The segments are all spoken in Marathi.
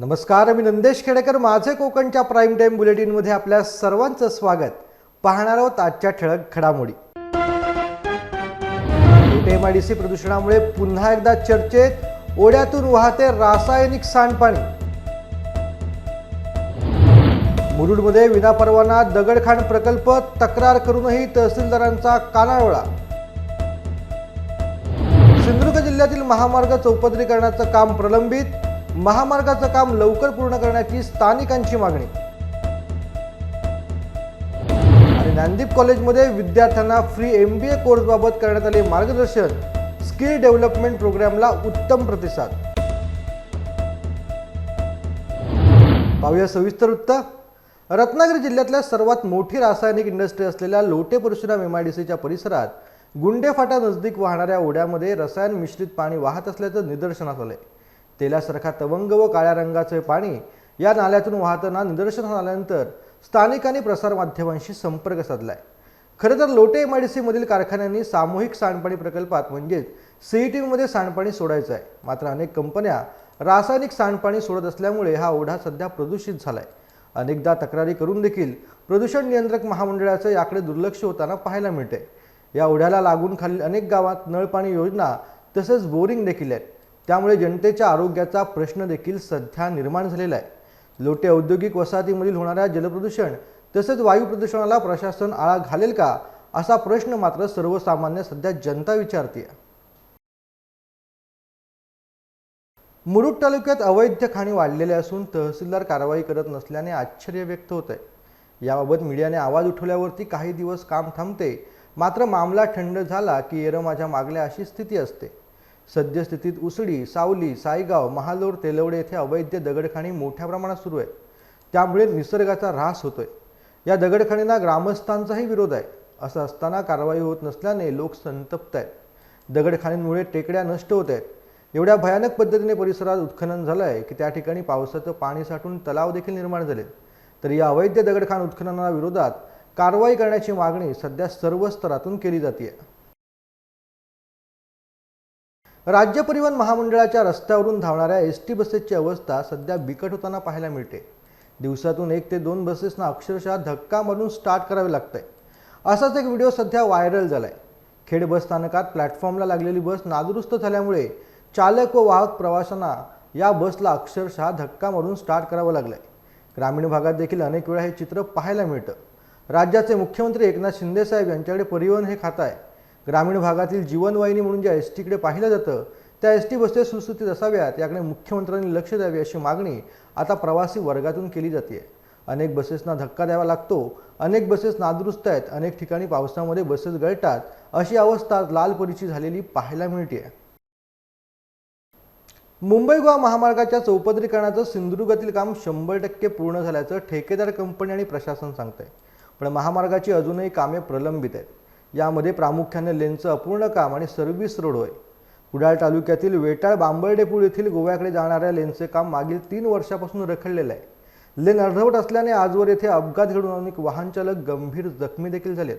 नमस्कार मी नंदेश खेडेकर. माझे कोकणच्या प्राईम टाईम बुलेटिनमध्ये आपल्या सर्वांचं स्वागत. पाहणार आहोत आजच्या ठळक घडामोडी. एम आय डी सी प्रदूषणामुळे पुन्हा एकदा चर्चेत. ओढ्यातून वाहते रासायनिक सांडपाणी. मुरुडमध्ये विनापरवाना दगडखाण प्रकल्प तक्रार करूनही तहसीलदारांचा कानाडोळा सिंधुदुर्ग जिल्ह्यातील महामार्ग चौपदरीकरणाचं काम प्रलंबित. महामार्गाचं काम लवकर पूर्ण करण्याची स्थानिकांची मागणी. आणि नांदीप कॉलेजमध्ये विद्यार्थ्यांना फ्री एम बी ए कोर्सबाबत करण्यात आले मार्गदर्शन. स्किल डेव्हलपमेंट प्रोग्रामला उत्तम प्रतिसाद. पाहूया सविस्तर वृत्त रत्नागिरी जिल्ह्यातल्या सर्वात मोठी रासायनिक इंडस्ट्री असलेल्या Lote Parshuram M I D सीच्या परिसरात गुंडेफाटा नजदीक वाहणाऱ्या ओढ्यामध्ये रसायन मिश्रित पाणी वाहत असल्याचं निदर्शनास आलंय. तेलासारखा तवंग व काळ्या रंगाचे पाणी या नाल्यातून वाहताना निदर्शनास आल्यानंतर स्थानिकांनी प्रसारमाध्यमांशी संपर्क साधलाय. खरं तर लोटे एम आय डी सीमधील कारखान्यांनी सामूहिक सांडपाणी प्रकल्पात म्हणजेच सी मध्ये सांडपाणी सोडायचं आहे मात्र अनेक कंपन्या रासायनिक सांडपाणी सोडत असल्यामुळे हा ओढा सध्या प्रदूषित झालाय. अनेकदा तक्रारी करून देखील प्रदूषण नियंत्रक महामंडळाचं याकडे दुर्लक्ष होताना पाहायला मिळते या ओढ्याला लागून खालील अनेक गावात नळपाणी योजना तसेच बोरिंग देखील आहेत. त्यामुळे जनतेच्या आरोग्याचा प्रश्न देखील सध्या निर्माण झालेला आहे. लोटे औद्योगिक वसाहतीमधील होणाऱ्या जलप्रदूषण तसेच वायू प्रदूषणाला प्रशासन आळा घालेल का असा प्रश्न मात्र सर्वसामान्य सध्या जनता विचारते मुरुड तालुक्यात अवैध खाणी वाढलेल्या असून तहसीलदार कारवाई करत नसल्याने आश्चर्य व्यक्त होत आहे याबाबत मीडियाने आवाज उठवल्यावरती काही दिवस काम थांबते. मात्र मामला थंड झाला की येरं माझ्या मागल्या अशी स्थिती असते. सद्यस्थितीत उसळी सावली सायगाव महालोर तेलवडे येथे अवैध दगडखाणी मोठ्या प्रमाणात सुरू आहे. त्यामुळे निसर्गाचा ऱ्हास होतोय. या दगडखाणींना ग्रामस्थांचाही विरोध आहे. असं असताना कारवाई होत नसल्याने लोक संतप्त आहेत. दगडखाणींमुळे टेकड्या नष्ट होत आहेत. एवढ्या भयानक पद्धतीने परिसरात उत्खनन झालं आहे की त्या ठिकाणी पावसाचं पाणी साठून तलाव देखील निर्माण झाले. तर या अवैध दगडखाण उत्खननाविरोधात कारवाई करण्याची मागणी सध्या सर्व स्तरातून केली जाते राज्य परिवहन महामंडळाच्या रस्त्यावरून धावणाऱ्या एस टी बसेसची अवस्था सध्या बिकट होताना पाहायला मिळते. दिवसातून एक ते दोन बसेसना अक्षरशः धक्का मारून स्टार्ट करावे लागतंय. असाच एक व्हिडिओ सध्या व्हायरल झालाय. खेड बस स्थानकात प्लॅटफॉर्मला लागलेली बस नादुरुस्त झाल्यामुळे चालक व वाहक प्रवाशांना या बसला अक्षरशः धक्का मारून स्टार्ट करावं लागलंय. ग्रामीण भागात देखील अनेक वेळा हे चित्र पाहायला मिळतं. राज्याचे मुख्यमंत्री एकनाथ शिंदेसाहेब यांच्याकडे परिवहन हे खातं आहे. ग्रामीण भागातील जीवनवाहिनी म्हणून ज्या एस टीकडे पाहिलं जातं त्या एस टी बसेस सुस्थितीत असाव्यात याकडे मुख्यमंत्र्यांनी लक्ष द्यावे अशी मागणी आता प्रवासी वर्गातून केली जाते अनेक बसेसना धक्का द्यावा लागतो अनेक बसेस नादुरुस्त आहेत अनेक ठिकाणी पावसामध्ये बसेस गळतात अशी अवस्था लालपरीची झालेली पाहायला मिळते मुंबई गोवा महामार्गाच्या चौपदरीकरणाचं सिंधुदुर्गातील काम शंभर टक्के पूर्ण झाल्याचं ठेकेदार कंपनी आणि प्रशासन सांगतंय. पण महामार्गाची अजूनही कामे प्रलंबित आहेत. यामध्ये प्रामुख्याने लेनचं अपूर्ण काम आणि सर्व्हिस रोड होय. कुडाळ तालुक्यातील वेटाळ बांबर्डेपूळ येथील गोव्याकडे जाणाऱ्या लेनचे काम मागील तीन वर्षापासून रखडलेलं आहे. लेन अर्धवट असल्याने आजवर येथे अपघात घडून अनेक वाहनचालक गंभीर जखमी देखील झालेत.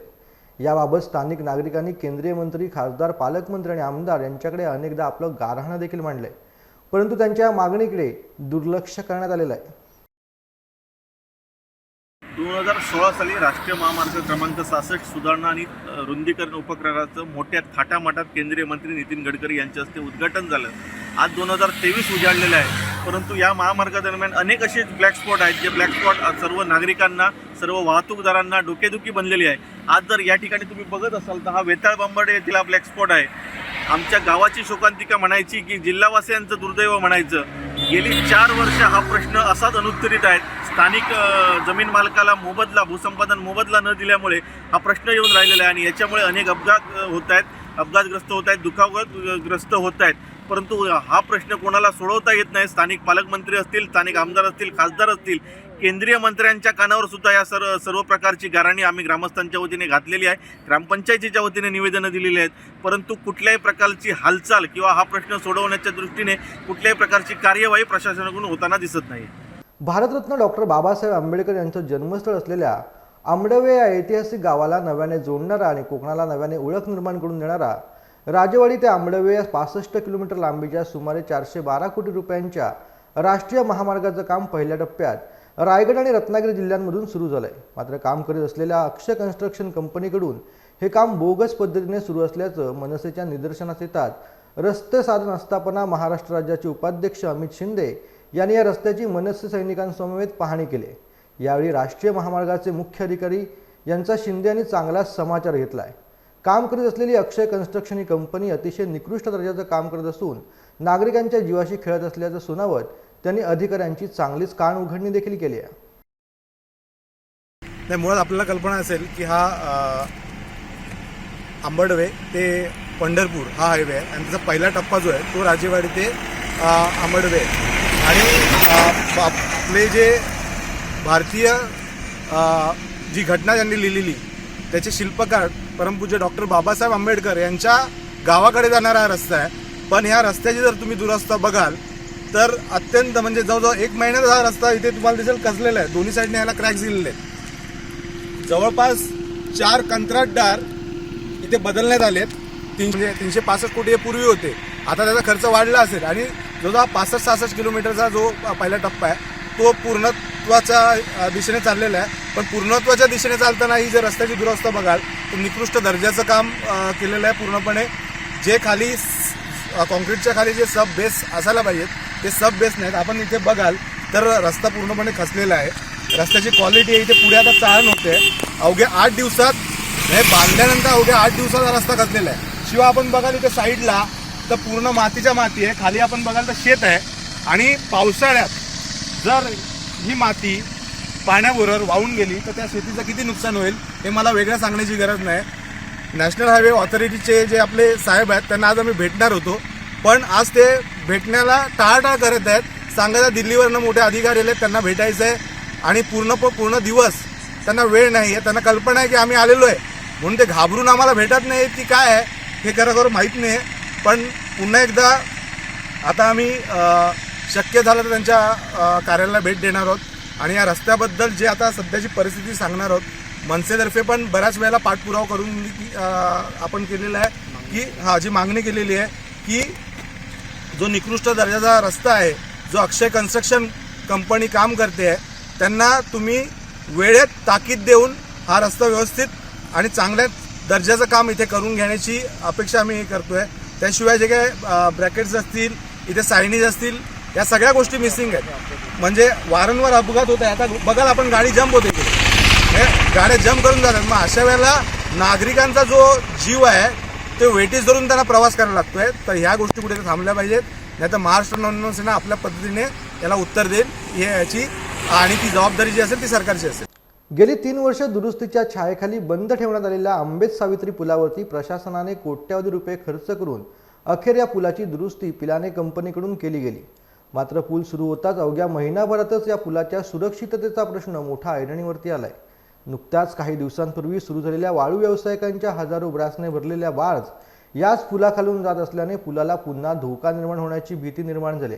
याबाबत स्थानिक नागरिकांनी केंद्रीय मंत्री खासदार पालकमंत्री आणि आमदार यांच्याकडे अनेकदा आपलं गारहाणं देखील मांडलंय. परंतु त्यांच्या मागणीकडे दुर्लक्ष करण्यात आलेलं आहे. दोन हजार सोळा साली राष्ट्रीय महामार्ग क्रमांक सहासष्ट सुधारणा आणि रुंदीकरण उपक्रमाचं मोठ्या थाटामाटात केंद्रीय मंत्री नितीन गडकरी यांच्या हस्ते उद्घाटन झालं. आज दोन हजार तेवीस उजाडलेलं आहे. परंतु या महामार्गादरम्यान अनेक असे ब्लॅक स्पॉट आहेत जे ब्लॅक स्पॉट सर्व नागरिकांना सर्व वाहतूकदारांना डोकेदुखी बनलेली आहे. आज जर या ठिकाणी तुम्ही बघत असाल तर हा वेताळ बांबर्डे येथील हा ब्लॅक स्पॉट आहे. आमच्या गावाची शोकांतिका म्हणायची की जिल्हावासियांचं दुर्दैव म्हणायचं गेली चार वर्ष हा प्रश्न असाच अनुत्तरित आहे. स्थानिक जमीन मालकाला मोबदला भूसंपादन मोबदला न दिल्यामुळे हा प्रश्न येऊन राहिलेला आहे आणि याच्यामुळे अनेक अपघात होत आहेत अपघातग्रस्त होत आहेत दुखावग्रस्त होत आहेत. परंतु हा प्रश्न कोणाला सोडवता येत नाही? स्थानिक पालकमंत्री असतील स्थानिक आमदार असतील खासदार असतील केंद्रीय मंत्र्यांच्या कानावर सुद्धा या सर्व सर्व प्रकारची गाराणी आम्ही ग्रामस्थांच्या वतीने घातलेली आहे. ग्रामपंचायतीच्या वतीने निवेदनं दिलेली आहेत. परंतु कुठल्याही प्रकारची हालचाल किंवा हा प्रश्न सोडवण्याच्या दृष्टीने कुठल्याही प्रकारची कार्यवाही प्रशासनाकडून होताना दिसत नाही भारतरत्न डॉक्टर बाबासाहेब आंबेडकर यांचं जन्मस्थळ असलेल्या आंबडवे या ऐतिहासिक गावाला नव्याने जोडणारा आणि कोकणाला नव्याने ओळख निर्माण करून देणारा राजवाडी ते आंबडवे या पासष्ट किलोमीटर लांबीच्या सुमारे चारशे बारा कोटी रुपयांच्या राष्ट्रीय महामार्गाचं काम पहिल्या टप्प्यात रायगड आणि रत्नागिरी जिल्ह्यांमधून सुरू झालं आहे मात्र काम करीत असलेल्या अक्षय कन्स्ट्रक्शन कंपनीकडून हे काम बोगस पद्धतीने सुरू असल्याचं मनसेच्या निदर्शनास येतात. रस्ते साधन आस्थापना महाराष्ट्र राज्याचे उपाध्यक्ष अमित शिंदे यांनी या रस्त्याची मनसे सैनिकांसमवेत पाहणी केली. यावेळी राष्ट्रीय महामार्गाचे मुख्य अधिकारी यांचा शिंदे यांनी चांगला समाचार घेतला आहे काम करीत असलेली अक्षय कन्स्ट्रक्शन ही कंपनी अतिशय निकृष्ट दर्जाचं काम करत असून नागरिकांच्या जीवाशी खेळत असल्याचं सुनावत त्यांनी अधिकाऱ्यांची चांगलीच कान उघडणी देखील केली आहे. नाही मुळात आपल्याला कल्पना असेल की हा आंबडवे ते पंढरपूर हा हायवे आहे. आणि त्याचा पहिला टप्पा जो आहे तो राजेवाडी ते आंबडवे आणि बा- आपले जे भारतीय जी घटना त्यांनी लिहिलेली त्याचे शिल्पकार परमपूज्य डॉक्टर बाबासाहेब आंबेडकर यांच्या गावाकडे जाणारा हा रस्ता आहे. पण ह्या रस्त्याची जर तुम्ही दुरस्ता बघाल तर अत्यंत म्हणजे जवळजवळ एक महिन्याचा हा रस्ता इथे तुम्हाला दिसेल कसलेला आहे. दोन्ही साईडने ह्याला क्रॅक्स दिलेले आहेत. जवळपास चार कंत्राटदार इथे बदलण्यात आलेत तीन म्हणजे तीनशे पासष्ट कोटी हे पूर्वी होते. आता त्याचा खर्च वाढला असेल आणि जो जो पासष्ट सहासष्ट किलोमीटरचा जो पहिला टप्पा आहे तो पूर्णत्वाच्या दिशेने चाललेला आहे. पण पूर्णत्वाच्या दिशेने चालताना ही जर रस्त्याची दुरवस्था बघाल तर निकृष्ट दर्जाचं काम केलेलं आहे पूर्णपणे. जे खाली काँक्रीटच्या कॉन्क्रीटच्या खाली जे सब बेस असायला पाहिजेत ते सब बेस नाहीत. आपण इथे बघाल तर रस्ता पूर्णपणे खचलेला आहे. रस्त्याची क्वालिटी आहे इथे पुढे आता चाळण होते. अवघ्या आठ दिवसात हे बांधल्यानंतर अवघ्या आठ दिवसात हा रस्ता खचलेला आहे. शिवाय आपण बघाल इथे साईडला तर पूर्ण मातीच्या माती आहे. खाली आपण बघाल तर शेत आहे. आणि पावसाळ्यात जर ही माती पाण्याबरोबर वाहून गेली तर त्या शेतीचं किती नुकसान होईल हे मला वेगळं सांगण्याची गरज नाही. नॅशनल हायवे ऑथॉरिटीचे जे आपले साहेब आहेत त्यांना आज आम्ही भेटणार होतो. पण आज ते भेटण्याला टाळाटाळ करत आहेत. सांगायला दिल्लीवरनं मोठे अधिकारी आले त्यांना भेटायचं आहे. आणि पूर्ण पूर्ण दिवस त्यांना वेळ नाही आहे. त्यांना कल्पना आहे की आम्ही आलेलो आहे. म्हणून ते घाबरून आम्हाला भेटत नाही की काय आहे हे खरं माहीत नाही आहे. पण पुन्हा एकदा आता आम्ही शक्य झालं तर त्यांच्या कार्यालयाला भेट देणार आहोत. आणि या रस्त्याबद्दल जे आता सध्याची परिस्थिती सांगणार आहोत मनसेतर्फे पण बऱ्याच वेळेला पाठपुरावा करून आपण केलेला आहे की हा जी मागणी केलेली आहे की जो निकृष्ट दर्जाचा रस्ता आहे जो अक्षय कन्स्ट्रक्शन कंपनी काम करते आहे त्यांना तुम्ही वेळेत ताकीद देऊन हा रस्ता व्यवस्थित आणि चांगल्या दर्जाचं काम इथे करून घेण्याची अपेक्षा आम्ही करतोय. त्याशिवाय जे काय ब्रॅकेट्स असतील इथे सायनीज असतील या सगळ्या गोष्टी मिसिंग आहेत. म्हणजे वारंवार अपघात होत आहे. आता बघाल आपण गाडी जम्प होते इकडे हे गाड्या जम्प करून जातात. मग अशा वेळेला नागरिकांचा जो जीव आहे ते वेटीस धरून त्यांना प्रवास करायला लागतोय. तर ह्या गोष्टी कुठे थांबल्या पाहिजेत. नाही तर महाराष्ट्र नवसेना आपल्या पद्धतीने याला उत्तर देईल. हे याची आणि ती जबाबदारी जी असेल ती सरकारची असेल. गेली तीन वर्ष दुरुस्तीच्या छायेखाली बंद ठेवण्यात आलेल्या आंबेत सावित्री पुलावरती प्रशासनाने कोट्यवधी रुपये खर्च करून अखेर या पुलाची दुरुस्ती पिलाने कंपनीकडून केली गेली. मात्र पूल सुरू होताच अवघ्या महिनाभरातच या पुलाच्या सुरक्षिततेचा प्रश्न मोठा ऐरणीवरती आलाय. नुकत्याच काही दिवसांपूर्वी सुरू झालेल्या वाळू व्यावसायिकांच्या हजारो ब्रासने भरलेल्या बार्ज याच पुलाखालून जात असल्याने पुलाला पुन्हा धोका निर्माण होण्याची भीती निर्माण झाली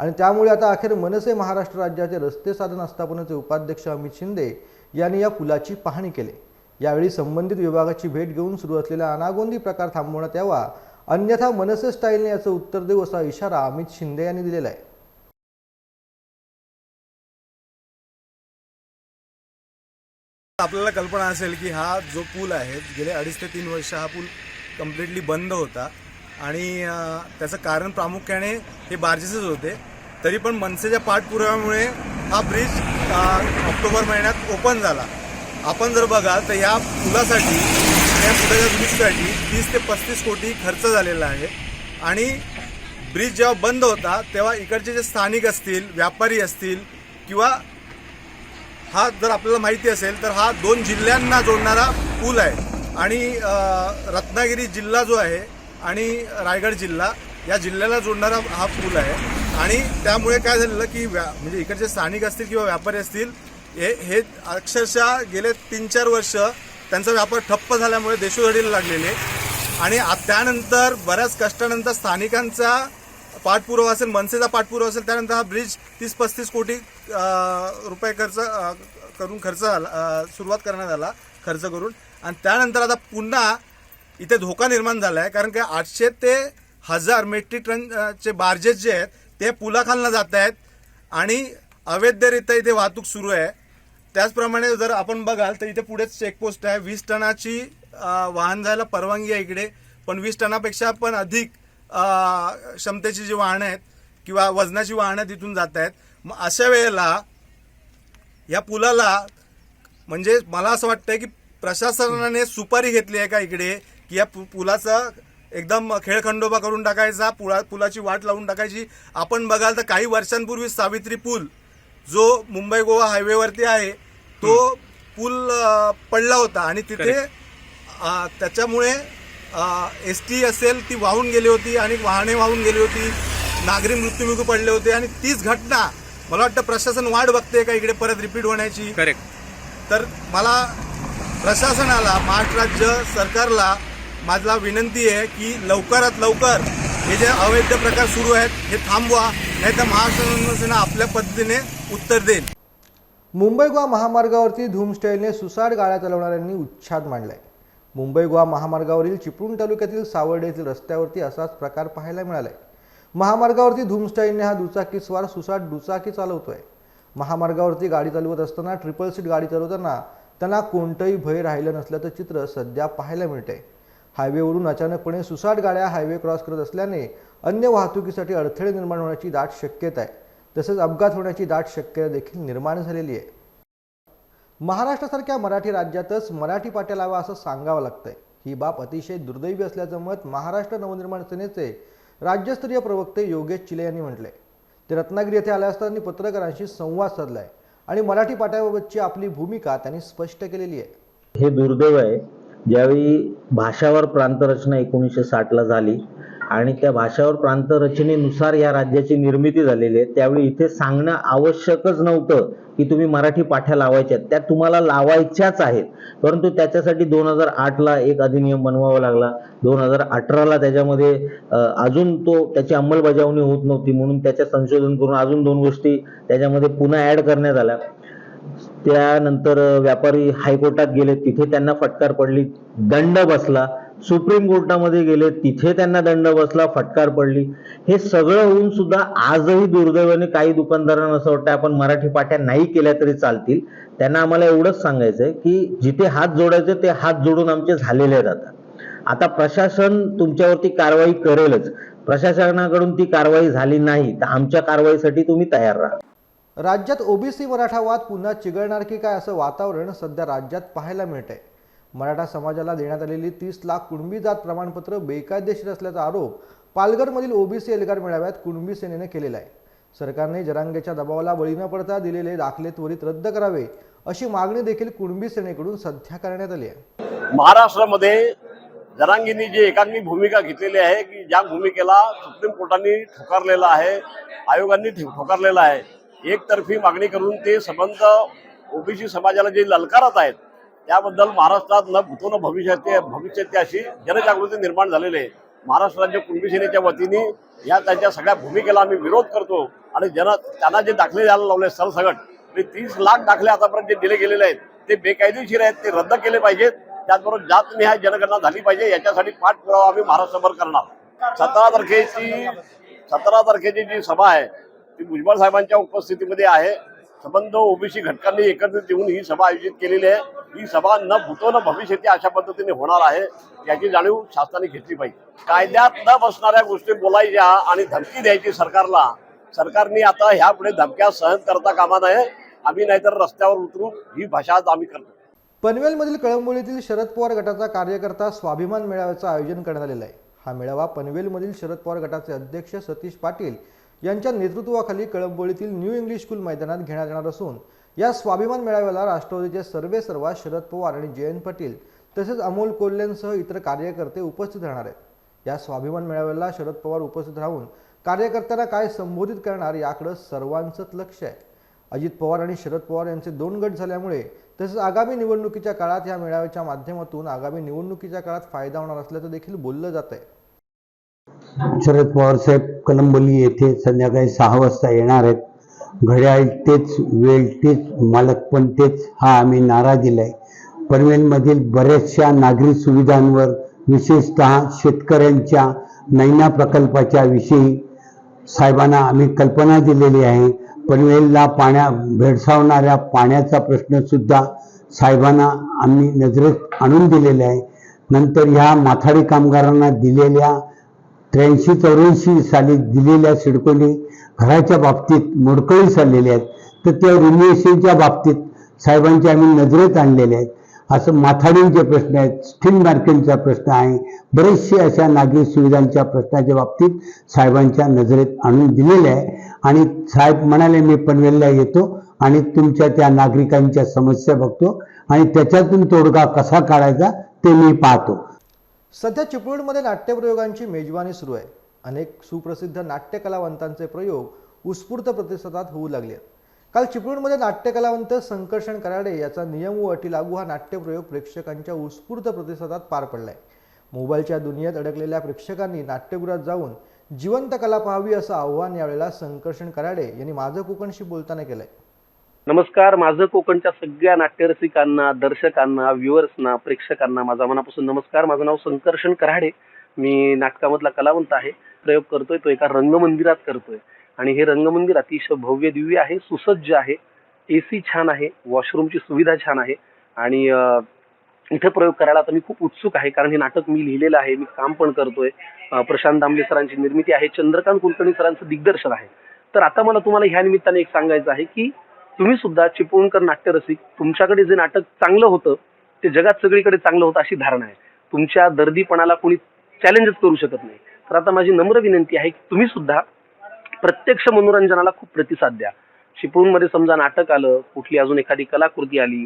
आणि त्यामुळे आता अखेर मनसे महाराष्ट्र राज्याचे रस्ते साधन आस्थापनेचे उपाध्यक्ष अमित शिंदे यांनी या पुलाची पाहणी केली. यावेळी संबंधित विभागाची भेट घेऊन सुरू असलेला अनागोंदी प्रकार थांबवण्यात यावा अन्यथा मनसे स्टाईलने याचं उत्तर देऊ असा इशारा अमित शिंदे यांनी दिलेला आहे. आपल्याला कल्पना असेल की हा जो पूल आहे गेले अडीच ते तीन वर्ष हा पूल कम्प्लिटली बंद होता. आणि त्याचं कारण प्रामुख्याने हे बार्जेसच होते. तरी पण मनसेच्या पाठपुराव्यामुळे हा ब्रिज ऑक्टोबर महिन्यात ओपन झाला. आपण जर बघाल तर या पुलासाठी या पुलाच्या ब्रिजसाठी तीस ते पस्तीस कोटी खर्च झालेला आहे. आणि ब्रिज जेव्हा बंद होता तेव्हा इकडचे जे स्थानिक असतील व्यापारी असतील किंवा हा जर आपल्याला माहिती असेल तर हा दोन जिल्ह्यांना जोडणारा पूल आहे. आणि रत्नागिरी जिल्हा जो आहे आणि रायगड जिल्हा या जिल्ह्याला जोडणारा हा पूल आहे. आणि त्यामुळे काय झालेलं की व्या म्हणजे इकडचे स्थानिक असतील किंवा व्यापारी असतील हे हे अक्षरशः गेले तीन चार वर्ष त्यांचा व्यापार ठप्प झाल्यामुळे देशोधडीला लागलेले. आणि त्यानंतर बऱ्याच कष्टानंतर स्थानिकांचा पाठपुरावा असेल मनसेचा पाठपुरावा असेल त्यानंतर हा ब्रिज तीस पस्तीस कोटी रुपये खर्च करून खर्च झाला सुरुवात करण्यात आला खर्च करून. आणि त्यानंतर आता पुन्हा इथे धोका निर्माण झाला आहे कारण की आठशे ते हजार मेट्रिक टन चे बार्जेस जे आहेत ते पुलाखालनं जात आहेत. आणि अवैधरित्या इथे वाहतूक सुरू आहे. त्याचप्रमाणे जर आपण बघाल तर इथे पुढेच चेकपोस्ट आहे. वीस टनाची वाहन जायला परवानगी आहे इकडे. पण वीस टनापेक्षा पण अधिक क्षमतेची जी वाहनं आहेत किंवा वजनाची वाहनं तिथून जात आहेत मग अशा वेळेला या पुलाला म्हणजे मला असं वाटतंय की प्रशासनाने सुपारी घेतली आहे का इकडे की या पु- पुलाचा एकदम खेळखंडोबा करून टाकायचा पुला पुलाची वाट लावून टाकायची. आपण बघाल तर काही वर्षांपूर्वी सावित्री पूल जो मुंबई गोवा हायवेवरती आहे तो पूल पडला होता. आणि तिथे त्याच्यामुळे एस टी असेल ती वाहून गेली होती आणि वाहने वाहून गेली होती. नागरी मृत्युमुखी पडले होते आणि तीच घटना मला वाटतं प्रशासन वाट बघते का इकडे परत रिपीट होण्याची. करेक्ट तर मला प्रशासनाला महाराष्ट्र राज्य सरकारला माझा विनंती आहे की लवकरात लवकर हे जे अवैध प्रकार सुरू आहेत हे थांबवा नाही तर महाराष्ट्र आपल्या पद्धतीने उत्तर देईल. मुंबई गोवा महामार्गावरती धूमस्टाईलने सुसाट गाड्या चालवणाऱ्यांनी उच्छाद मांडलाय. मुंबई गोवा महामार्गावरील चिपळूण तालुक्यातील सावर्डे येथील रस्त्यावरती असाच प्रकार पाहायला मिळालाय. महामार्गावरती धूमस्टाईलने हा दुचाकीस्वार सुसाट दुचाकी चालवतोय. महामार्गावरती गाडी चालवत असताना ट्रिपल सीट गाडी चालवताना त्यांना कोणतंही भय राहिलं नसल्याचं चित्र सध्या पाहायला मिळतंय. हायवेवरून अचानकपणे सुसाट गाड्या हायवे क्रॉस करत असल्याने अन्य वाहतुकीसाठी अडथळे निर्माण होण्याची दाट शक्यता आहे. तसेच अपघात होण्याची दाट शक्यता देखील निर्माण झालेली आहे. महाराष्ट्रासारख्या मराठी राज्यातच मराठी पाट्या लावा असं सांगावं लागतंय. ही बाब अतिशय दुर्दैवी असल्याचं मत महाराष्ट्र नवनिर्माण सेनेचे राज्यस्तरीय प्रवक्ते योगेश चिले यांनी म्हटलंय. ते रत्नागिरी येथे आले असताना पत्रकारांशी संवाद साधलाय आणि मराठी पाट्याबाबतची आपली भूमिका त्यांनी स्पष्ट केलेली आहे. हे दुर्दैव आहे. ज्यावेळी भाषावर प्रांतरचना एकोणीसशे साठला झाली आणि त्या भाषावर प्रांतरचनेनुसार या राज्याची निर्मिती झालेली आहे. त्यावेळी इथे सांगणं आवश्यकच नव्हतं की तुम्ही मराठी पाठ्या लावायच्या त्या तुम्हाला लावायच्याच आहेत. परंतु त्याच्यासाठी दोन हजार आठला एक अधिनियम बनवावा लागला. दोन हजार अठराला त्याच्यामध्ये अजून तो त्याची अंमलबजावणी होत नव्हती म्हणून त्याच्या संशोधन करून अजून दोन गोष्टी त्याच्यामध्ये पुन्हा ॲड करण्यात आल्या. त्यानंतर व्यापारी हायकोर्टात गेले. तिथे त्यांना फटकार पडली. दंड बसला. सुप्रीम कोर्टामध्ये गेले तिथे त्यांना दंड बसला फटकार पडली. हे सगळं होऊन सुद्धा आजही दुर्दैवाने काही दुकानदारांना असं वाटतं आपण मराठी पाट्या नाही केल्या तरी चालतील. त्यांना आम्हाला एवढंच सांगायचंय की जिथे हात जोडायचे ते हात जोडून आमचे झालेले जातात आता प्रशासन तुमच्यावरती कारवाई करेलच. प्रशासनाकडून ती कारवाई झाली नाही तर आमच्या कारवाईसाठी तुम्ही तयार राहा. राज्यात ओबीसी मराठा वाद पुन्हा चिघळणार की काय असं वातावरण सध्या राज्यात पाहायला मिळतंय. मराठा समाजाला देण्यात आलेली तीस लाख कुणबी जात प्रमाणपत्र बेकायदेशीर असल्याचा आरोप पालघरमधील ओबीसी एल्गार मेळाव्यात कुणबी सेनेने केलेला आहे. सरकारने जरांगेच्या दबावाला बळी न पडता दिलेले दाखले त्वरित रद्द करावे अशी मागणी देखील कुणबी सेनेकडून सध्या करण्यात आली आहे. महाराष्ट्रामध्ये जरांगींनी जी एकांगी भूमिका घेतलेली आहे की ज्या भूमिकेला सुप्रीम कोर्टाने ठोकारलेला आहे आयोगांनी ठोकारलेला आहे एकतर्फी मागणी करून ते संबंध ओबीसी समाजाला जे ललकारत आहेत त्याबद्दल महाराष्ट्रात न भविष्याचे न अशी जनजागृती निर्माण झालेली आहे. महाराष्ट्र राज्य कुणबी सेनेच्या वतीने या त्यांच्या सगळ्या भूमिकेला आम्ही विरोध करतो आणि जन त्यांना जे दाखले द्यायला लावले सरसगट ते तीस लाख दाखले आतापर्यंत जे दिले गेलेले आहेत ते बेकायदेशीर आहेत ते रद्द केले पाहिजेत. त्याचबरोबर जातनिहाय जनगणना झाली पाहिजे याच्यासाठी पाठपुरावा आम्ही महाराष्ट्रभर करणार. सतरा तारखेची सतरा तारखेची जी सभा आहे ती भुजबळ साहेबांच्या उपस्थितीमध्ये आहे. संबंध ओबीसी घटकांनी एकत्रित येऊन ही सभा आयोजित केलेली आहे. ही सभा न भूतो न भविष्यती अशा पद्धतीने होणार आहे याची जाणीव शासनाने घेतली पाहिजे. कायद्यात न बसणाऱ्या गोष्टी बोलायच्या आणि धमकी द्यायची सरकारला सरकारने आता ह्यापुढे धमक्या सहन करता कामा नये आम्ही नाहीतर रस्त्यावर उतरू ही भाषा आज आम्ही करतो. पनवेलमधील कळंबोलीतील शरद पवार गटाचा कार्यकर्ता स्वाभिमान मेळाव्याचं आयोजन करण्यात आलेलं आहे. हा मेळावा पनवेलमधील शरद पवार गटाचे अध्यक्ष सतीश पाटील यांच्या नेतृत्वाखाली कळंबोळीतील न्यू इंग्लिश स्कूल मैदानात घेण्यात येणार असून या स्वाभिमान मेळाव्याला राष्ट्रवादीचे सर्वे सर्वा शरद पवार आणि जयंत पाटील तसेच अमोल कोल्हेंसह इतर कार्यकर्ते उपस्थित राहणार आहेत. या स्वाभिमान मेळाव्याला शरद पवार उपस्थित राहून कार्यकर्त्यांना काय संबोधित करणार याकडं सर्वांचंच लक्ष आहे. अजित पवार आणि शरद पवार यांचे दोन गट झाल्यामुळे तसेच आगामी निवडणुकीच्या काळात या मेळाव्याच्या माध्यमातून आगामी निवडणुकीच्या काळात फायदा होणार असल्याचं देखील बोललं जात आहे शरद पवार साहेब कलंबोली येथे संध्याकाळी सहा वाजता येणार आहेत. घड्याळ तेच वेळ तेच मालक पण तेच हा आम्ही नारा दिलाय. पनवेलमधील बऱ्याचशा नागरी सुविधांवर विशेषतः शेतकऱ्यांच्या नैना प्रकल्पाच्या विषयी साहेबांना आम्ही कल्पना दिलेली आहे. पनवेलला पाण्या भेडसावणाऱ्या पाण्याचा प्रश्न सुद्धा साहेबांना आम्ही नजरेत आणून दिलेला आहे. नंतर ह्या माथाडी कामगारांना दिलेल्या त्र्याऐंशी चौऱ्याऐंशी साली दिलेल्या सिडकोने घराच्या बाबतीत मोडकळी चाललेले आहेत तर त्या रिन्युएशनच्या बाबतीत साहेबांचे आम्ही नजरेत आणलेले आहेत. असं माथाडींचे प्रश्न आहेत स्टील मार्केटचा प्रश्न आहे बरेचसे अशा नागरिक सुविधांच्या प्रश्नाच्या बाबतीत साहेबांच्या नजरेत आणून दिलेले आहे. आणि साहेब म्हणाले मी पनवेलला येतो आणि तुमच्या त्या नागरिकांच्या समस्या बघतो आणि त्याच्यातून तोडगा कसा काढायचा ते मी पाहतो. सध्या चिपळूणमध्ये नाट्यप्रयोगांची मेजवानी सुरू आहे. अनेक सुप्रसिद्ध नाट्यकलावंतांचे प्रयोग उत्स्फूर्त प्रतिसादात होऊ लागले. आहेत. काल चिपळूणमध्ये नाट्यकलावंत संकर्षण कराडे याचा नियम व अटी लागू हा नाट्यप्रयोग प्रेक्षकांच्या उत्स्फूर्त प्रतिसादात पार पडलाय. मोबाईलच्या दुनियेत अडकलेल्या प्रेक्षकांनी नाट्यगृहात जाऊन जिवंत कला पाहावी असं आव्हान यावेळेला संकर्षण कराडे यांनी माझं कोकणशी बोलताना केलंय. नमस्कार माझं कोकणच्या सगळ्या नाट्यरसिकांना दर्शकांना व्ह्युअर्सना प्रेक्षकांना माझा मनापासून नमस्कार. माझं नाव संकर्षण कराडे. मी नाटकामधला कलावंत आहे. प्रयोग करतोय तो एका रंगमंदिरात करतोय. आणि हे रंगमंदिर अतिशय भव्य दिव्य आहे सुसज्ज आहे. एसी छान आहे वॉशरूमची सुविधा छान आहे. आणि इथे प्रयोग करायला आता मी खूप उत्सुक आहे कारण हे नाटक मी लिहिलेलं आहे मी काम पण करतोय. प्रशांत दामले सरांची निर्मिती आहे चंद्रकांत कुलकर्णी सरांचं दिग्दर्शन आहे. तर आता मला तुम्हाला ह्या निमित्ताने एक सांगायचं आहे की तुम्ही सुद्धा चिपळूणकर नाट्यरसिक तुमच्याकडे जे नाटक चांगलं होतं ते जगात सगळीकडे चांगलं होतं अशी धारणा आहे. तुमच्या दर्दीपणाला कोणी चॅलेंजच करू शकत नाही. तर आता माझी नम्र विनंती आहे की तुम्ही सुद्धा प्रत्यक्ष मनोरंजनाला खूप प्रतिसाद द्या. चिपळूणमध्ये समजा नाटक आलं कुठली अजून एखादी कलाकृती आली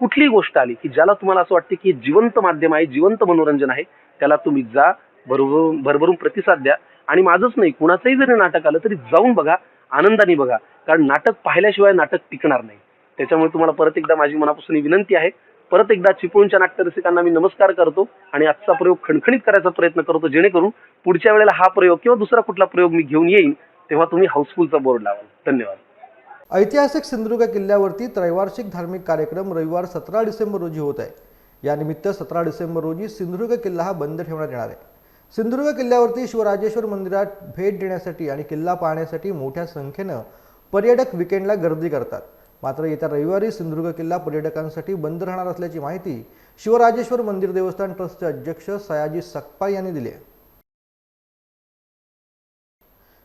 कुठलीही गोष्ट आली की ज्याला तुम्हाला असं वाटते की जिवंत माध्यम आहे जिवंत मनोरंजन आहे त्याला तुम्ही जा भरभरून भरभरून प्रतिसाद द्या. आणि माझंच नाही कुणाचंही जरी नाटक आलं तरी जाऊन बघा आनंदाने बघा. कारण नाटक पाहिल्याशिवाय नाटक टिकणार नाही. त्याच्यामुळे तुम्हाला परत एकदा माझी मनापासून विनंती आहे परत एकदा चिपळूणच्या नाट्यरसिकांना मी नमस्कार करतो आणि आजचा प्रयोग खणखणीत करायचा प्रयत्न करतो जेणेकरून पुढच्या वेळेला हा प्रयोग किंवा दुसरा कुठला प्रयोग मी घेऊन येईन तेव्हा तुम्ही हाऊसफुलचा बोर्ड लावाल. धन्यवाद. ऐतिहासिक सिंधुदुर्ग किल्ल्यावरती त्रैवार्षिक धार्मिक कार्यक्रम रविवार सतरा डिसेंबर रोजी होत आहे. यानिमित्त सतरा डिसेंबर रोजी सिंधुदुर्ग किल्ला हा बंद ठेवण्यात येणार आहे. सिंधुदुर्ग किल्ल्यावरती शिवराजेश्वर मंदिरात भेट देण्यासाठी आणि किल्ला पाहण्यासाठी मोठ्या संख्येनं पर्यटक विकेंडला गर्दी करतात. मात्र येत्या रविवारी सिंधुदुर्ग किल्ला पर्यटकांसाठी बंद राहणार असल्याची माहिती शिवराजेश्वर मंदिर देवस्थान ट्रस्टचे अध्यक्ष सयाजी सकपाळ यांनी दिली आहे.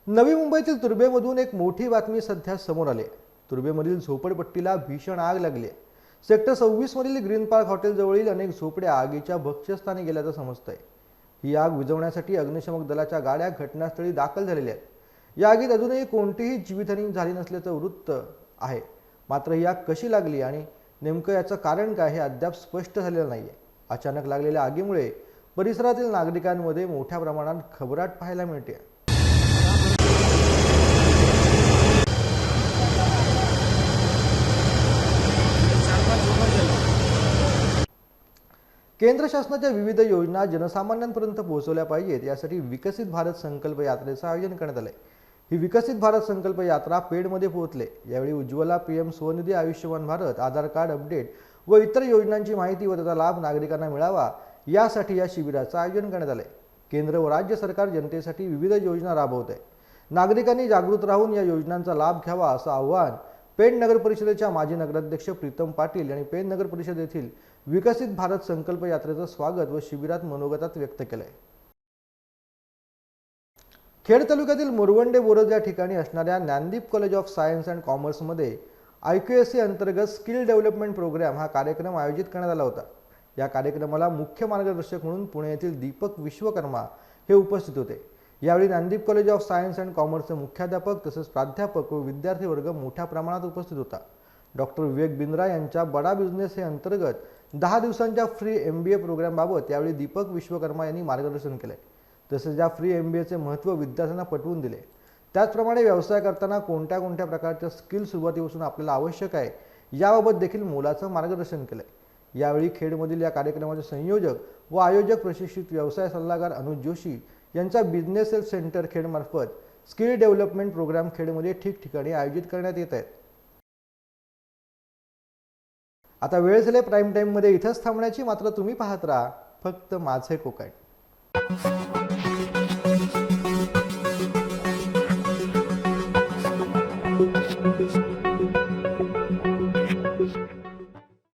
नवी मुंबईतील तुर्बेमधून एक मोठी बातमी सध्या समोर आली तुर्बेमधील झोपडपट्टीला भीषण आग लागली आहे. सेक्टर सव्वीसमधील ग्रीन पार्क हॉटेलजवळील अनेक झोपड्या आगीच्या भक्ष्यस्थानी गेल्याचं समजतंय. ही आग विझवण्यासाठी अग्निशमक दलाच्या गाड्या घटनास्थळी दाखल झालेल्या आहेत. या आगीत अजूनही कोणतीही जीवितहानी झाली नसल्याचं वृत्त आहे. मात्र ही आग कशी लागली आणि नेमकं याचं कारण काय हे अद्याप स्पष्ट झालेलं नाही आहे अचानक लागलेल्या आगीमुळे परिसरातील नागरिकांमध्ये मोठ्या प्रमाणात खबराट पाहायला मिळते. केंद्र शासनाच्या विविध योजना जनसामान्यांपर्यंत पोहोचवल्या पाहिजेत यासाठी विकसित भारत संकल्प यात्रेचं आयोजन करण्यात आलं आहे ही विकसित भारत संकल्प यात्रा पेडमध्ये पोहोचले. यावेळी Ujjwala PM Svanidhi Ayushman Bharat Aadhaar card update व इतर योजनांची माहिती व त्याचा लाभ नागरिकांना मिळावा यासाठी या शिबिराचं आयोजन करण्यात आले. केंद्र व राज्य सरकार जनतेसाठी विविध योजना राबवत. आहे नागरिकांनी जागृत राहून या योजनांचा लाभ घ्यावा असं आव्हान पेण नगर परिषदेच्या माजी नगराध्यक्ष प्रीतम पाटील यांनी पेण नगर परिषद येथील विकसित भारत संकल्प यात्रेचं स्वागत व शिबिरात मनोगतात व्यक्त केलं आहे खेड तालुक्यातील मुरवंडे बोरज या ठिकाणी असणाऱ्या Gyandeep college of science and कॉमर्समध्ये आय क्यू एस सी अंतर्गत स्किल डेव्हलपमेंट प्रोग्राम हा कार्यक्रम आयोजित करण्यात आला होता. या कार्यक्रमाला मुख्य मार्गदर्शक म्हणून पुणे येथील दीपक विश्वकर्मा हे उपस्थित होते. यावेळी Gyandeep college of science and कॉमर्सचे मुख्याध्यापक तसेच प्राध्यापक व विद्यार्थी वर्ग मोठ्या प्रमाणात उपस्थित होता. डॉक्टर विवेक बिंद्रा यांच्या बडा बिझनेस हे अंतर्गत दहा दिवसांच्या फ्री एम बी ए प्रोग्रामबाबत यावेळी दीपक विश्वकर्मा यांनी मार्गदर्शन केले. तसेच या फ्री एम बी एचे महत्त्व विद्यार्थ्यांना पटवून दिले. त्याचप्रमाणे व्यवसाय करताना कोणत्या कोणत्या प्रकारच्या स्किल सुरुवातीपासून आपल्याला आवश्यक आहे याबाबत देखील मोलाचं मार्गदर्शन केलं यावेळी खेडमधील या कार्यक्रमाचे संयोजक व आयोजक प्रशिक्षित व्यवसाय सल्लागार अनुज जोशी यांचा बिझनेस हेल्थ सेंटर खेडमार्फत स्किल डेव्हलपमेंट प्रोग्राम खेडमध्ये ठिकठिकाणी आयोजित करण्यात येत आहेत आता वेळ झाले प्राईम टाईममध्ये इथंच थांबण्याची मात्र तुम्ही पाहत राहा फक्त माझे कोकण